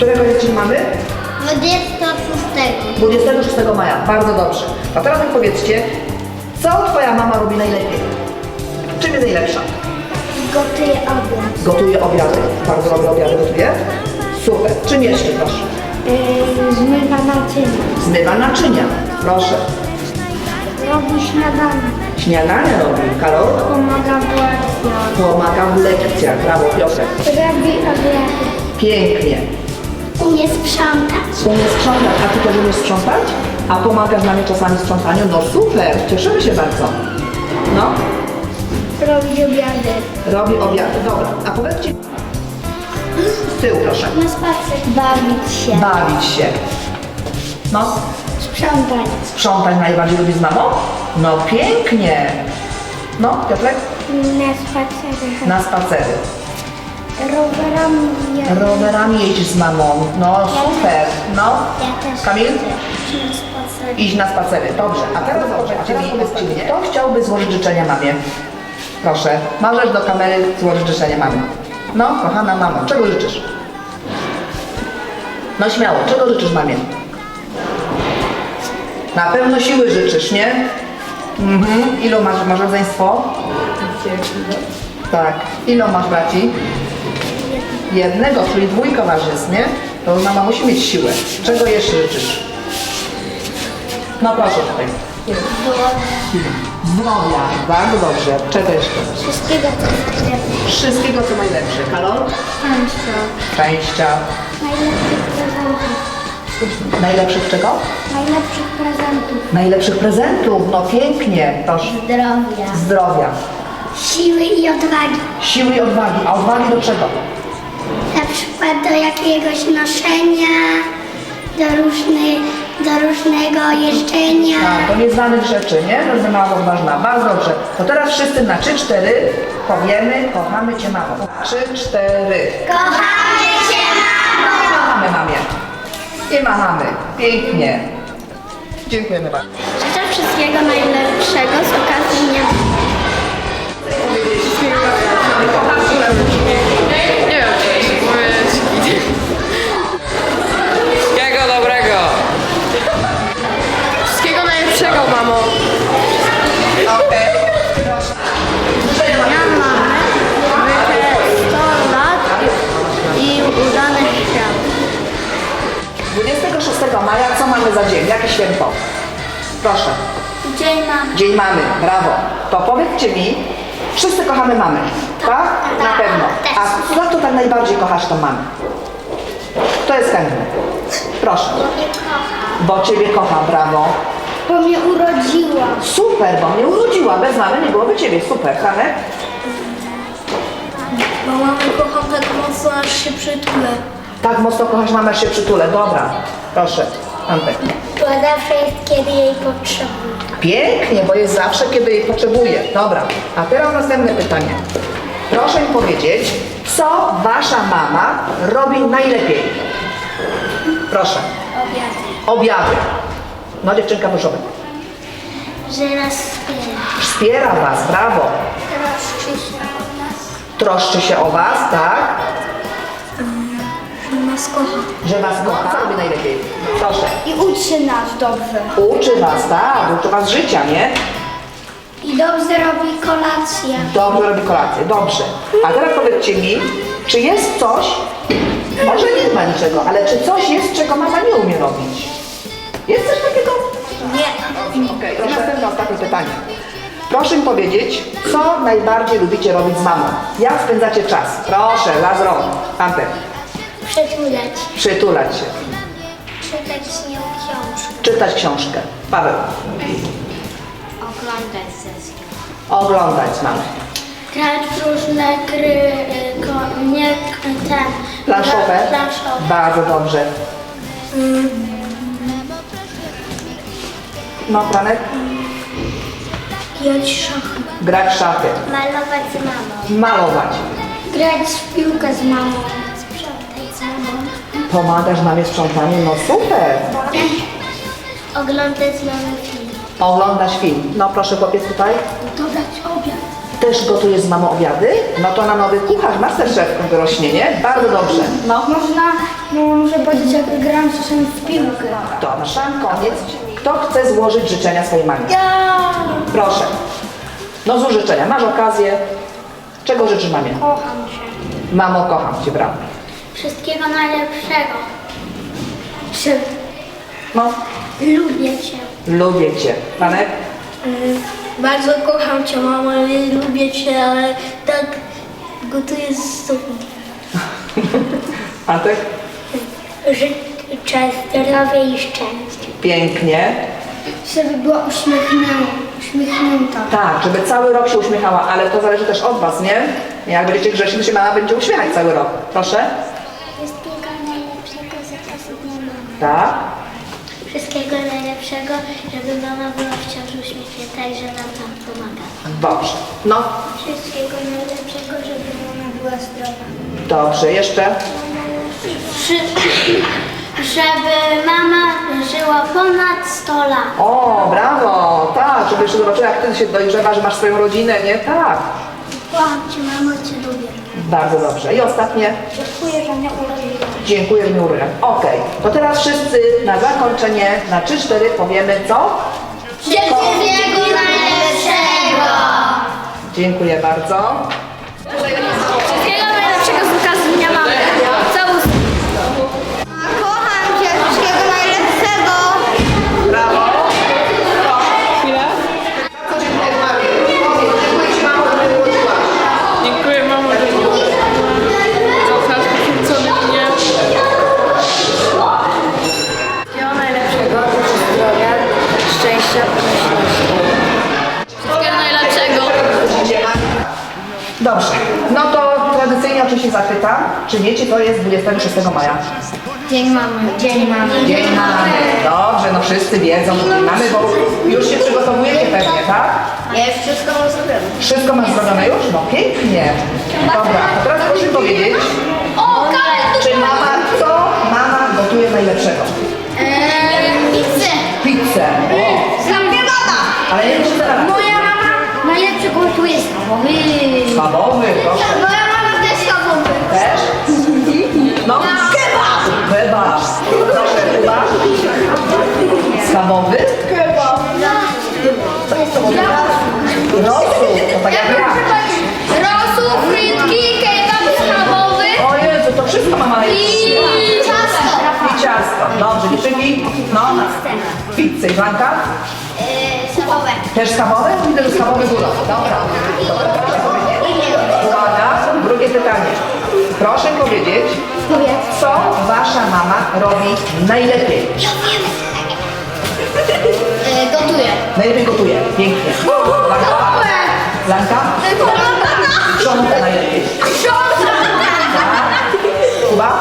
Którego jest dzień mamy? 26. 26 maja. Bardzo dobrze. A teraz mi powiedzcie, co twoja mama robi najlepiej? Czym jest najlepsza? Gotuję obiad. Gotuje obiady. Bardzo dobre obiady gotuje. Super. Czym jeszcze proszę? Yy, zmywa naczynia. Zmywa naczynia. Proszę. Robi śniadanie. Śniadanie robi. Karol? Pomaga w lekcjach. Pomaga w lekcjach. Brawo, Piotrek. Robi obiady. Pięknie. Umie sprzątać. Umie sprzątać. A ty też umiesz sprzątać? A pomagasz nam czasami w sprzątaniu? No super. Cieszymy się bardzo. No. Robi obiady. Robi obiady. Dobra. A powiedzcie... Z tyłu proszę. Na spacer. Bawić się. Bawić się. No. Sprzątać. Sprzątać najbardziej lubi z mamą? No pięknie. No, Piotrek? Na spacerach. Na spacery. Rowerami. ja- Rowerami jeździsz z mamą. No super. No. Ja też. Kamil? Na spacer. Iść na spacery. Dobrze. A teraz mi, kto chciałby złożyć życzenia mamie? Proszę. Możesz do kamery złożyć życzenia mamie. No, kochana mamo, czego życzysz? No śmiało, czego życzysz mamie? Na pewno siły życzysz, nie? Mhm. Ilu masz, masz rodzeństwo? Tak. Ilu masz braci? Jednego, czyli dwójka was jest, nie? To mama musi mieć siłę. Czego jeszcze życzysz? No proszę tutaj. Zdrowia. Bardzo dobrze. Czego jeszcze? Wszystkiego co najlepsze. Wszystkiego co najlepsze. Karol? Szczęścia. Szczęścia. Najlepszych prezentów. Najlepszych czego? Najlepszych prezentów. Najlepszych prezentów. No pięknie. Proszę. Zdrowia. Zdrowia. Siły i odwagi. Siły i odwagi. A odwagi do czego? Na przykład do jakiegoś noszenia, do, różny, do różnego jeżdżenia. Tak, do nieznanych rzeczy, nie? To jest mama odważna. Bardzo dobrze. To teraz wszyscy na 3-4 powiemy kochamy Cię mamo. 3-4. Kochamy Cię, mamo! I machamy mamie. I machamy. Pięknie. Dziękujemy bardzo. Życzę wszystkiego najlepszego z okazji Dnia Proszę. Dzień mamy. Dzień mamy. Brawo. To powiedzcie mi, wszyscy kochamy mamy. Tak? Na tak, pewno. A za co tak najbardziej kochasz tą mamę? Kto jest chętny? Proszę. Nie kocham. Bo Ciebie kocha, brawo. Bo mnie urodziła. Super, bo mnie urodziła. Bez mamy nie byłoby Ciebie. Super. Hanek? Bo mamę kocham tak mocno, aż się przytulę. Tak mocno kochasz mamę, aż się przytulę. Dobra. Proszę. Antek. Bo zawsze jest, kiedy jej potrzebuję. Pięknie, bo jest zawsze, kiedy jej potrzebuje. Dobra, a teraz następne pytanie. Proszę mi powiedzieć, co wasza mama robi najlepiej? Proszę. Obiady. Obiady. No dziewczynka proszę. Że nas wspiera. Wspiera was, brawo. Troszczy się o nas. Troszczy się o was, tak? Że nas kocha. Że was kocha. Co robi najlepiej? Proszę. I uczy nas dobrze. Uczy was, tak? Uczy was życia, nie? I dobrze robi kolację. Dobrze robi kolację, dobrze. A teraz powiedzcie mi, czy jest coś, może nie ma niczego, ale czy coś jest, czego mama nie umie robić? Jest coś takiego? Nie. Okej, to następne ostatnie pytanie. Proszę mi powiedzieć, co najbardziej lubicie robić z mamą? Jak spędzacie czas? Proszę, raz rąk. Antek, Przytulać. przytulać się, Czytać nią książkę. czytać książkę. Paweł, Oglądać sesję. oglądać z mamą. Grać w różne gry, y, ko, nie k- ten. Planszowe? Planszowe. Bardzo dobrze. No, Franek? Grać szachy. Grać w szachy, Malować z mamą. malować. Grać w piłkę z mamą. Pomagasz mamie w sprzątaniu? No super. Oglądać z mamą film. Oglądasz film. No proszę chłopiec tutaj. Dodać obiad. Też gotujesz z mamą obiady? No to na nowy kucharz, masterchef wyrośnie, nie? Bardzo dobrze. No, Można, no, muszę powiedzieć, jak gram czasem w piłkę. sam koniec. Kto chce złożyć życzenia swojej mamie? Ja Proszę. No złóż życzenia, masz okazję. Czego życzysz mamie? kocham cię. Mamo, kocham Cię, brawo. Wszystkiego najlepszego. Czy No, lubię cię. lubię Cię. Panek? Bardzo kocham cię, mamo, i lubię cię, ale tak gotuję z tobą. Antek? Życzę zdrowia i szczęścia. Pięknie. Żeby była uśmiechnięta. uśmiechnięta. Tak, żeby cały rok się uśmiechała, ale to zależy też od Was, nie? Jak będziecie grzeczni, to się mama będzie uśmiechać cały rok. Proszę? Tak. Wszystkiego najlepszego, żeby mama była wciąż uśmiechnięta i że nam tam pomaga. Dobrze. No, Wszystkiego najlepszego, żeby mama była zdrowa. dobrze. Jeszcze? żeby mama żyła ponad 100 lat. O, brawo. Tak, żeby jeszcze zobaczyła, jak Ty się dojrzewa, że masz swoją rodzinę, nie? Tak. Kocham cię, mamo, cię lubię. Bardzo dobrze. I ostatnie. Dziękuję, że mnie urodziłeś. Dziękuję, urodziłam. Okej. To teraz wszyscy na zakończenie, na 3-4 powiemy co? Wszystkiego najlepszego! Dziękuję bardzo. 26 maja? Dzień mamy. Dzień mamy. Dzień mamy. Dobrze, no wszyscy wiedzą, że dzień mamy, bo już się przygotowujecie pewnie, tak? Ja już wszystko mam zrobione. Wszystko masz zrobione już? No pięknie. Dobra, to teraz proszę powiedzieć, O, kartu! czy mama, co mama gotuje najlepszego? Eee, pizzę. Pizzę. O, Zrobię mama. ale nie muszę zaraz. Moja mama najlepsze gotuje schabowy. Schabowy, proszę. Moja kebab. Kebab. Schabowy? Kebab. Rosół, to tak jak ja. Rosół, frytki, kebab schabowy O Jezu, to wszystko mama najlepsze. i ciasto. I ciasto. Dobrze, dziewczynki. No, na pizzę. Iwanka? Eee, schabowe. Też schabowe? Widzę, że schabowy góra. Dobra. Uwaga, drugie pytanie. Proszę powiedzieć, co wasza mama robi najlepiej? Eee, gotuję. Najlepiej gotuje. Pięknie. Blanka? Blanka? Sprząta najlepiej. Kuba?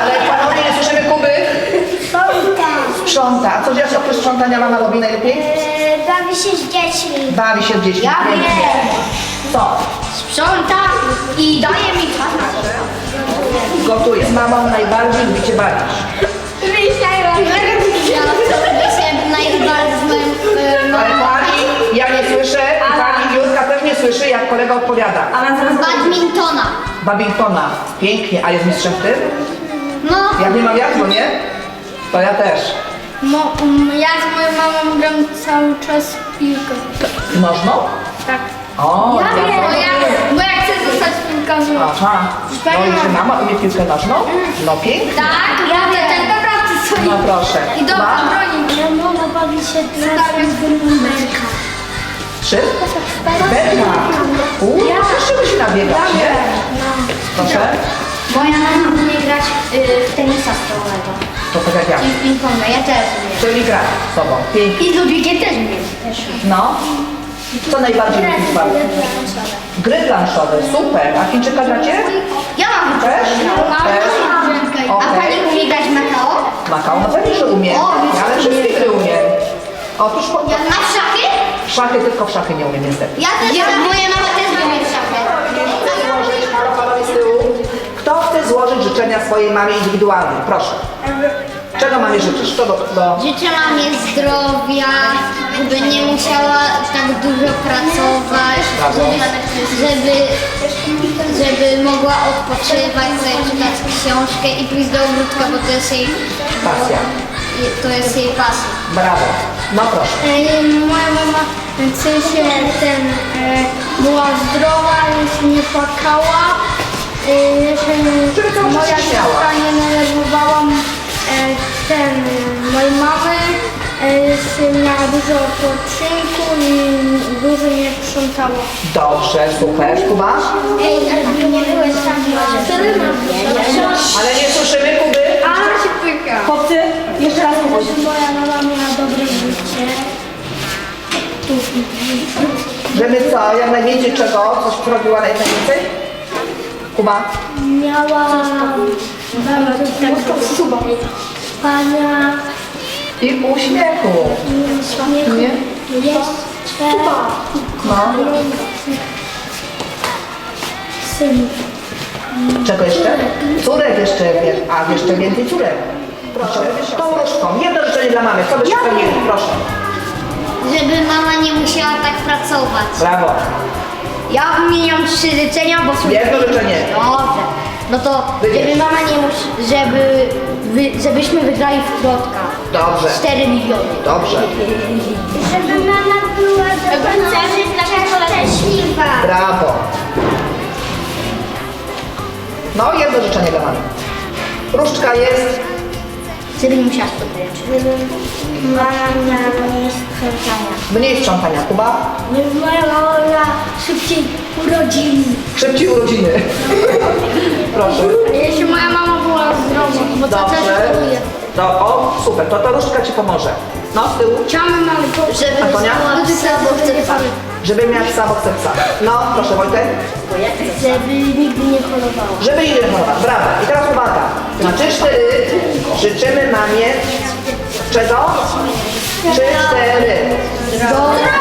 Ale panowie, nie słyszymy Kuby. Sprząta. A co dziać oprócz sprzątania mama robi najlepiej? Bawi się z dziećmi. Bawi się z dziećmi. Ja Pięknie. wiem. Co? Sprząta i daje mi czas na. Gotuje. Z mamą najbardziej lubicie bawić. Ja się najbardziej Ale pani, ja nie słyszę i pani Jurka też nie słyszy, jak kolega odpowiada. badmintona. Babingtona. Pięknie. A jest mistrzem w tym? No, Jak nie ma wiatru, nie? To ja też. Mo, um, ja z moją mamą gram cały czas w piłkę. Nożną? Tak. O, Ja wiem, ja, piłkarzem. Aha. No i czy mama umie piłkę nożną? No pięknie. tak, ja wiem. Tak naprawdę. No proszę. I dobrze Kuba? broni. Moja mama bawi się teraz w berka. Trzy? Berka. Uuu, ja też trzeba się nabiegać, nie? Proszę. Moja mama umie grać y, w tenisa stołowego. To tak jak ja. I w ping-ponga, ja też umiem. Czyli gra z sobą. Pięknie. I z Ludwikiem też umiem. No. Co najbardziej lubisz bawić? Gry planszowe, super. A Chińczyka gracie? Ja mam Też? Też? A Okej. pani umie grać w Makao? Makao, no pewnie, że umiem. O, więc Ale wszystkie gry umiem. Otóż po... A w szachy? szachy, tylko w szachy nie umiem niestety. Ja też. Ja, moja mama też umie w szachy. Złożyć. Kto chce złożyć życzenia swojej mamie indywidualnie? Proszę. Czego mamie życzysz? Do, do... Życzę mamie zdrowia, żeby nie musiała, tak dużo pracować, Brawo. żeby, żeby mogła odpoczywać, sobie czytać książkę i pójść do ogródka, bo to jest jej, Pasja. to jest jej pasja. Brawo. No proszę. E, Moja mama w sensie ten e, była zdrowa, już nie płakała. E, Żeby cały czas moja siostra nie denerwowała e, ten mojej mamy. E, miała dużo odpoczynku i dużo nie sprzątała. Dobrze, super. Kuba? Ej, żeby nie byłeś tam Ale nie słyszymy Kuby? A się pyka. Chłopcy, jeszcze raz mówię. Moja mama miała dobre życie. Żeby co, jak najwięcej czego? Coś robiła najwięcej? Kuba? Miała pana I uśmiechu. śmiechu. Nie? Jeszcze No. syn. Czego jeszcze? Córek jeszcze, wie- a jeszcze więcej córek. Proszę, tą różką. Jedno życzenie dla mamy. Co byście spełnili? Proszę. Żeby mama nie musiała tak pracować. Brawo. Ja wymieniam trzy życzenia, bo są... Jedno życzenie. Dobrze. No to, żeby mama nie musi... Żeby... Wy, żebyśmy wygrali w Plotka. Dobrze. 4 miliony. Dobrze. Żeby mama była do końca szczęśliwa. Brawo. No, jedno życzenie dla mamy. Różdżka jest. Żeby nie musiała sprzątać. Żeby mama miała mniej sprzątania. Mniej sprzątania. Kuba? Żeby moja szybciej urodziny. Szybciej urodziny. Proszę. Jeśli moja mama była zdrowa, bo to też Dobrze. choruje. No, o, super. To ta różdżka ci pomoże. No, z tyłu. Chciałabym po... Żeby Antonia? miała psa, bo chce psa. Żeby miał psa, bo chce psa. No, proszę Wojtek. Żeby nigdy nie chorowała. Żeby ile chorować. Brawo. I teraz uwaga. Na trzy, cztery życzymy mamie czego? Trzy, cztery. Zdrowia,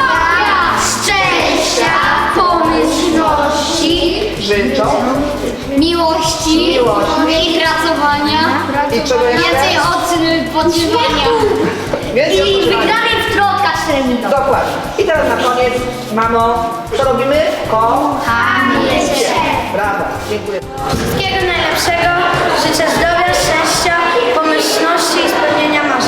szczęścia, Życzą. miłości, Miłości. i pracowania, I czego jeszcze? więcej odpoczywania Więcej i odpoczywania. wygrali w 4 miliony. Dokładnie. I teraz na koniec, mamo, co robimy? Kochamy cię. Brawo. Dziękuję. Wszystkiego najlepszego. Życzę zdrowia, szczęścia, pomyślności i spełnienia marzeń.